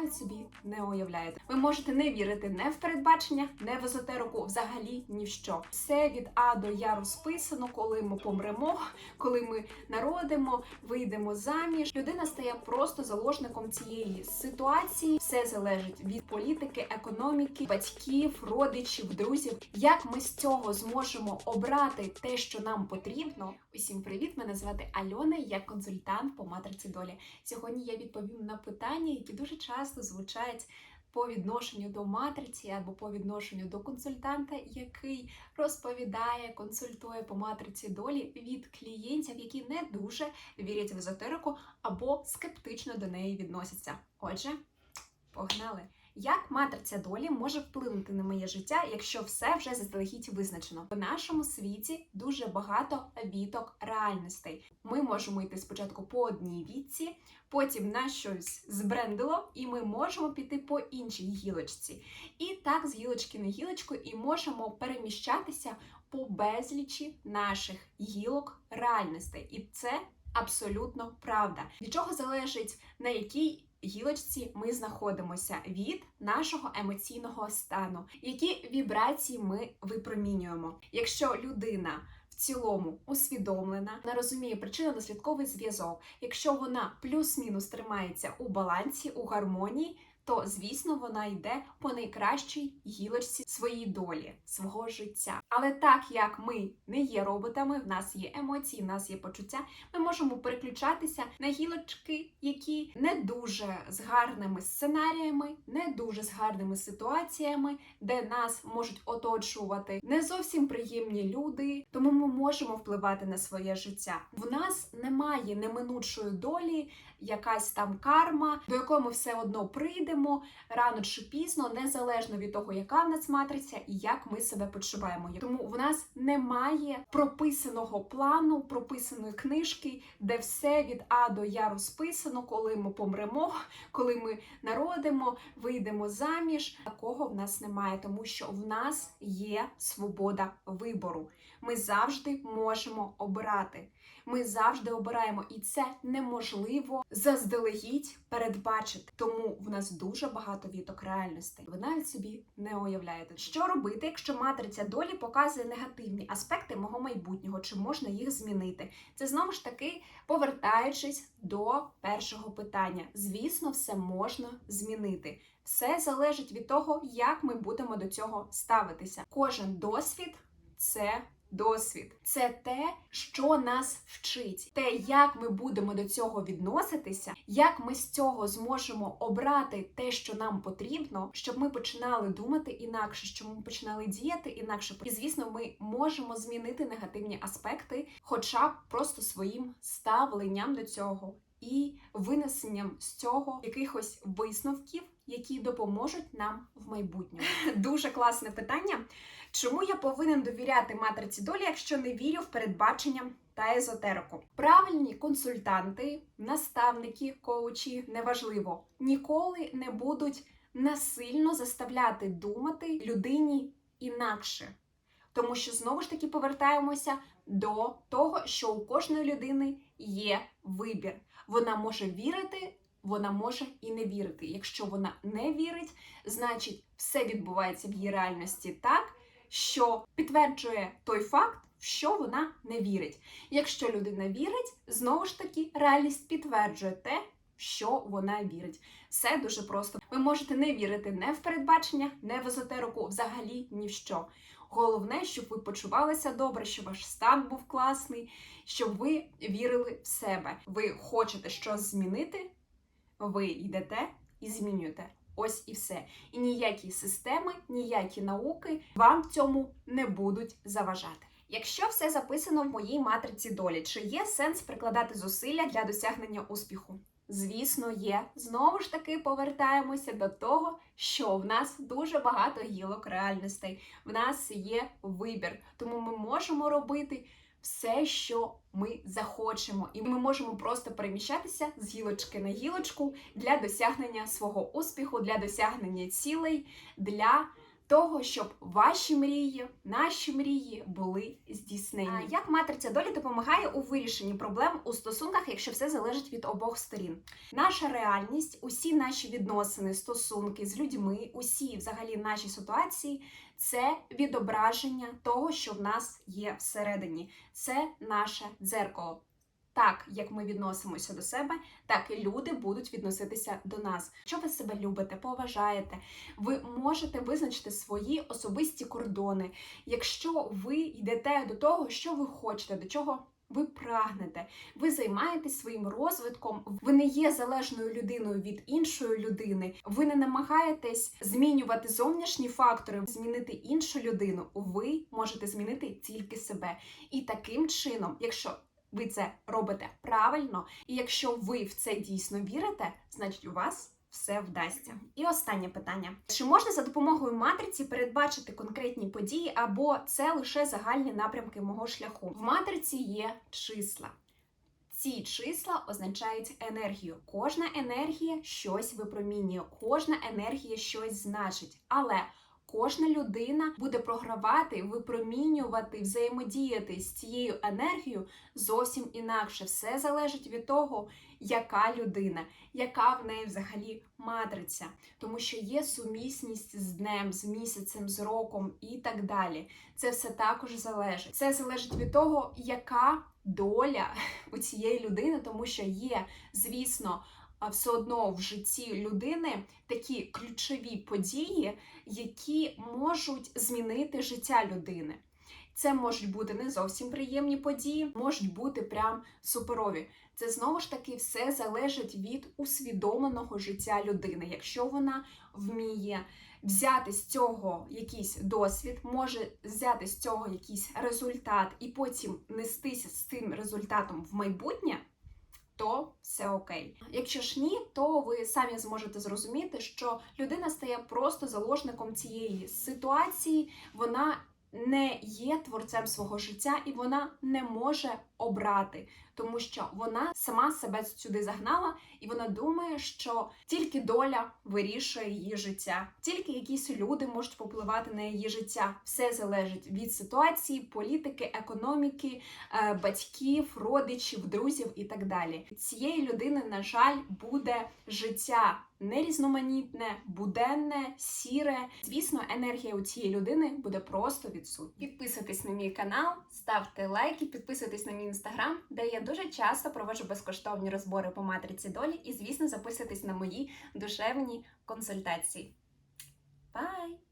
навіть собі не уявляєте. Ви можете не вірити не в передбачення, не в езотерику, взагалі ні в що. Все від А до Я розписано, коли ми помремо, коли ми народимо, вийдемо заміж. Людина стає просто заложником цієї ситуації. Все залежить від політики, економіки, батьків, родичів, друзів. Як ми з цього зможемо обрати те, що нам потрібно? Усім привіт! Мене звати Альона, я консультант по матриці долі. Сьогодні я відповім на питання, які дуже часто звучать по відношенню до матриці або по відношенню до консультанта, який розповідає, консультує по матриці долі від клієнтів, які не дуже вірять в езотерику або скептично до неї відносяться. Отже, погнали! Як матриця долі може вплинути на моє життя, якщо все вже заздалегідь визначено? В нашому світі дуже багато віток реальностей. Ми можемо йти спочатку по одній вітці, потім на щось збрендило, і ми можемо піти по іншій гілочці. І так з гілочки на гілочку, і можемо переміщатися по безлічі наших гілок реальностей. І це абсолютно правда. Від чого залежить на якій гілочці ми знаходимося від нашого емоційного стану, які вібрації ми випромінюємо. Якщо людина в цілому усвідомлена, не розуміє причинно-наслідковий зв'язок, якщо вона плюс-мінус тримається у балансі, у гармонії. То, звісно, вона йде по найкращій гілочці своїй долі, свого життя. Але так як ми не є роботами, в нас є емоції, в нас є почуття, ми можемо переключатися на гілочки, які не дуже з гарними сценаріями, не дуже з гарними ситуаціями, де нас можуть оточувати не зовсім приємні люди, тому ми можемо впливати на своє життя. В нас немає неминучої долі, якась там карма, до якої ми все одно прийдемо рано чи пізно, незалежно від того, яка в нас матриця і як ми себе почуваємо. Тому в нас немає прописаного плану, прописаної книжки, де все від А до Я розписано, коли ми помремо, коли ми народимо, вийдемо заміж. Такого в нас немає, тому що в нас є свобода вибору. Ми завжди можемо обирати. Ми завжди обираємо, і це неможливо заздалегідь передбачити. Тому в нас дуже багато віток реальностей. Ви навіть собі не уявляєте, що робити, якщо матриця долі показує негативні аспекти мого майбутнього, чи можна їх змінити? Це знову ж таки повертаючись до першого питання. Звісно, все можна змінити. Все залежить від того, як ми будемо до цього ставитися. Кожен досвід це досвід. Це те, що нас вчить, те, як ми будемо до цього відноситися, як ми з цього зможемо обрати те, що нам потрібно, щоб ми починали думати інакше, щоб ми починали діяти інакше. І звісно, ми можемо змінити негативні аспекти, хоча б просто своїм ставленням до цього. І винесенням з цього якихось висновків, які допоможуть нам в майбутньому. Дуже класне питання. Чому я повинен довіряти матриці долі, якщо не вірю в передбачення та езотерику? Правильні консультанти, наставники, коучі, неважливо, ніколи не будуть насильно заставляти думати людині інакше. Тому що знову ж таки повертаємося до того, що у кожної людини є вибір. Вона може вірити, вона може і не вірити. Якщо вона не вірить, значить все відбувається в її реальності так що підтверджує той факт, в що вона не вірить. Якщо людина вірить, знову ж таки реальність підтверджує те, що вона вірить. Все дуже просто. Ви можете не вірити не в передбачення, не в езотерику, взагалі ні в що. Головне, щоб ви почувалися добре, щоб ваш стан був класний, щоб ви вірили в себе. Ви хочете щось змінити, ви йдете і змінюєте. Ось і все. І ніякі системи, ніякі науки вам цьому не будуть заважати. Якщо все записано в моїй матриці долі, чи є сенс прикладати зусилля для досягнення успіху? Звісно, є. Знову ж таки повертаємося до того, що в нас дуже багато гілок реальностей. В нас є вибір, тому ми можемо робити все, що ми захочемо, і ми можемо просто переміщатися з гілочки на гілочку для досягнення свого успіху, для досягнення цілей, для того, щоб ваші мрії, наші мрії були здійснені. Як матриця долі допомагає у вирішенні проблем у стосунках, якщо все залежить від обох сторін? Наша реальність, усі наші відносини, стосунки з людьми, усі взагалі наші ситуації це відображення того, що в нас є всередині. Це наше дзеркало. Так, як ми відносимося до себе, так і люди будуть відноситися до нас. Якщо ви себе любите, поважаєте, ви можете визначити свої особисті кордони. Якщо ви йдете до того, що ви хочете, до чого ви прагнете, ви займаєтесь своїм розвитком, ви не є залежною людиною від іншої людини, ви не намагаєтесь змінювати зовнішні фактори, змінити іншу людину. Ви можете змінити тільки себе. І таким чином, якщо ви це робите правильно, і якщо ви в це дійсно вірите, значить у вас все вдасться. І останнє питання: чи можна за допомогою матриці передбачити конкретні події, або це лише загальні напрямки мого шляху? В матриці є числа. Ці числа означають енергію. Кожна енергія щось випромінює, кожна енергія щось значить. Але кожна людина буде програвати, випромінювати, взаємодіяти з цією енергією зовсім інакше. Все залежить від того, яка людина, яка в неї взагалі матриця, тому що є сумісність з днем, з місяцем, з роком і так далі. Це все також залежить. Це залежить від того, яка доля у цієї людини, тому що є, звісно. А все одно в житті людини такі ключові події, які можуть змінити життя людини. Це можуть бути не зовсім приємні події, можуть бути прям суперові. Це знову ж таки все залежить від усвідомленого життя людини. Якщо вона вміє взяти з цього якийсь досвід, може взяти з цього якийсь результат і потім нестися з цим результатом в майбутнє. То все окей. Якщо ж ні, то ви самі зможете зрозуміти, що людина стає просто заложником цієї ситуації, вона не є творцем свого життя і вона не може обрати, тому що вона сама себе сюди загнала, і вона думає, що тільки доля вирішує її життя, тільки якісь люди можуть попливати на її життя. Все залежить від ситуації, політики, економіки, е, батьків, родичів, друзів і так далі. Цієї людини, на жаль, буде життя нерізноманітне, буденне, сіре. Звісно, енергія у цієї людини буде просто відсутня. Підписуйтесь на мій канал, ставте лайки, підписуйтесь на мій інстаграм, де я дуже часто проводжу безкоштовні розбори по матриці долі, і, звісно, записуйтесь на мої душевні консультації. Бай!